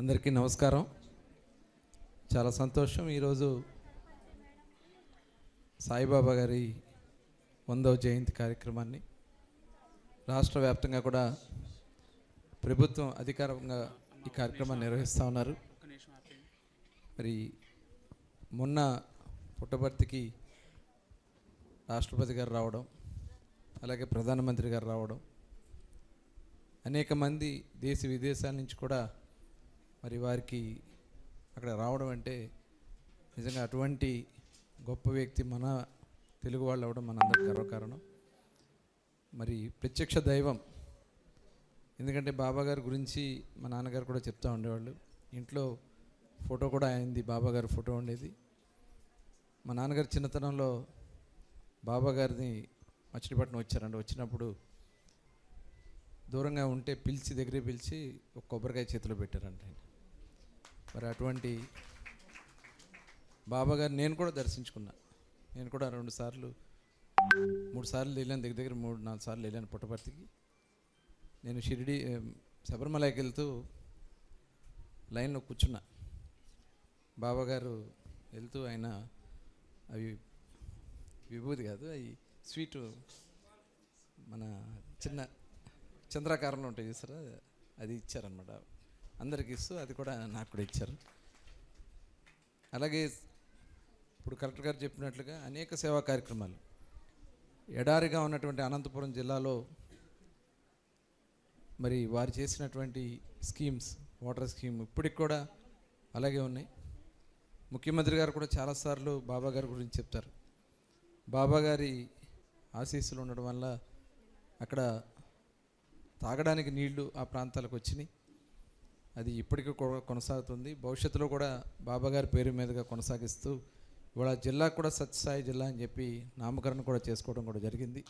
అందరికీ నమస్కారం. చాలా సంతోషం ఈరోజు సాయిబాబా గారి వందవ జయంతి కార్యక్రమాన్ని రాష్ట్ర వ్యాప్తంగా కూడా ప్రభుత్వం అధికారంగా ఈ కార్యక్రమాన్ని నిర్వహిస్తూ ఉన్నారు. మరి మొన్న పుట్టపర్తికి రాష్ట్రపతి గారు రావడం అలాగే ప్రధానమంత్రి గారు రావడం అనేక మంది దేశ విదేశాల నుంచి కూడా మరి వారికి అక్కడ రావడం అంటే నిజంగా అటువంటి గొప్ప వ్యక్తి మన తెలుగు వాళ్ళు అవ్వడం మనందరికి గర్వకారణం. మరి ప్రత్యక్ష దైవం ఎందుకంటే బాబాగారి గురించి మా నాన్నగారు కూడా చెప్తూ ఉండేవాళ్ళు. ఇంట్లో ఫోటో కూడా అయింది బాబాగారి ఫోటో ఉండేది. మా నాన్నగారు చిన్నతనంలో బాబాగారిని మచిలీపట్నం వచ్చారండి. వచ్చినప్పుడు దూరంగా ఉంటే పిలిచి దగ్గరే పిలిచి ఒక కొబ్బరికాయ చేతిలో పెట్టారంట ఆయన. మరి అటువంటి బాబా గారు నేను కూడా దర్శించుకున్నా. నేను కూడా రెండు సార్లు మూడు సార్లు వెళ్ళాను దగ్గర దగ్గర మూడు నాలుగు సార్లు వెళ్ళాను పుట్టపర్తికి. నేను షిరిడి శబరిమలకి వెళ్తూ లైన్లో కూర్చున్నా. బాబా గారు వెళ్తూ ఆయన అవి విభూతి కాదు అవి స్వీటు మన చిన్న చంద్రాకారంలో ఉంటాయి చూసారా? అది ఇచ్చారనమాట అందరికి ఇస్తూ అది కూడా నాకు కూడా ఇచ్చారు. అలాగే ఇప్పుడు కలెక్టర్ గారు చెప్పినట్లుగా అనేక సేవా కార్యక్రమాలు. ఎడారిగా ఉన్నటువంటి అనంతపురం జిల్లాలో మరి వారు చేసినటువంటి స్కీమ్స్ వాటర్ స్కీమ్ ఇప్పటికి కూడా అలాగే ఉన్నాయి. ముఖ్యమంత్రి గారు కూడా చాలాసార్లు బాబా గారి గురించి చెప్తారు. బాబా గారి ఆశీస్సులు ఉండడం వల్ల అక్కడ తాగడానికి నీళ్ళు ఆ ప్రాంతాలకు వచ్చినాయి. అది ఇప్పటికీ కూడా కొనసాగుతుంది. భవిష్యత్తులో కూడా బాబాగారి పేరు మీదుగా కొనసాగిస్తూ ఇవాళ జిల్లా కూడా సత్యసాయి జిల్లా అని చెప్పి నామకరణం కూడా చేసుకోవడం కూడా జరిగింది.